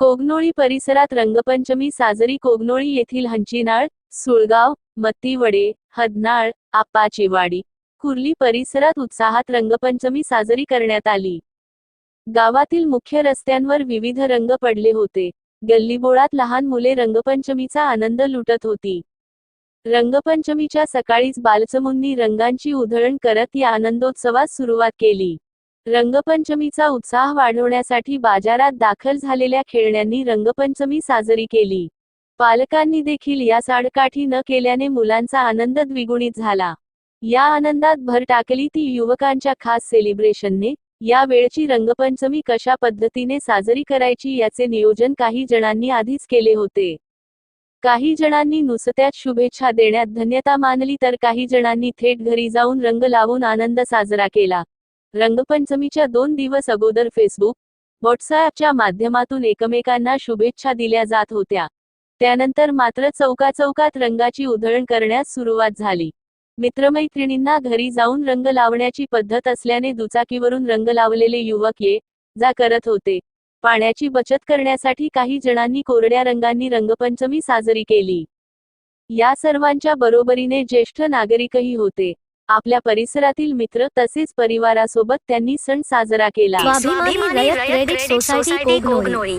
कोगनोळी परिसरात रंगपंचमी साजरी कोगनोळी येथील हंचीनाळ सुळगाव मत्तीवडे हदनाळ आप्पाचेवाडी कुर्ली परिसरात उत्साहात रंगपंचमी साजरी करण्यात आली. गावातील मुख्य रस्त्यांवर विविध रंग पडले होते. गल्लीबोळात लहान मुले रंगपंचमीचा आनंद लुटत होती. रंगपंचमीच्या सकाळीच बालचमुंनी रंगांची उधळण करत या आनंदोत्सवास सुरुवात केली. रंगपंचमीचा उत्साह वाढवण्यासाठी बाजारात दाखल झालेल्या खेळण्यांनी रंगपंचमी साजरी केली. पालकांनी देखील या साडकाठी न केल्याने मुलांचा आनंद द्विगुणित झाला. या आनंदात भर टाकली ती युवकांच्या खास सेलिब्रेशनने. या वेळची रंगपंचमी कशा पद्धतीने साजरी करायची याचे नियोजन काही जणांनी आधीच केले होते. काही जणांनी नुसत्याच शुभेच्छा देण्यात धन्यता मानली तर काही जणांनी थेट घरी जाऊन रंग लावून आनंद साजरा केला. रंगपंचमीच्या दोन दिवस अगोदर फेसबुक व्हॉट्सअपच्या माध्यमातून एकमेकांना शुभेच्छा दिल्या जात होत्या. त्यानंतर मात्र चौकाचौकात रंगाची उधळण करण्यास सुरुवात झाली. मित्रमैत्रिणींना घरी जाऊन रंग लावण्याची पद्धत असल्याने दुचाकीवरून रंग लावलेले युवक ये जा करत होते. पाण्याची बचत करण्यासाठी काही जणांनी कोरड्या रंगांनी रंगपंचमी साजरी केली. या सर्वांच्या बरोबरीने ज्येष्ठ नागरिकही होते. आपल्या परिसरातील मित्र तसेच परिवारासोबत त्यांनी सण साजरा केला. स्वाभिमानी रयत क्रेडिट सोसायटी कोगनोळी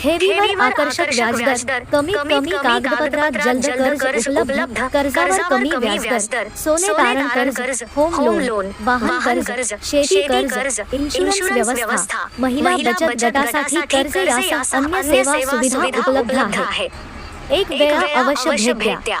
ठेवीवर आकर्षक व्याजदर. कमीत कमी कागदपत्रात जलद कर्ज उपलब्ध. कर्जावर कमी व्याजदर. सोने तारण कर्ज होम लोन वाहन कर्ज शेती कर्ज इन्शुरन्स व्यवस्था. महिला बचत गटासाठी कर्ज यासह अन्य सेवा सुविधा उपलब्ध आहेत. एक वेळा अवश्य भेट द्या.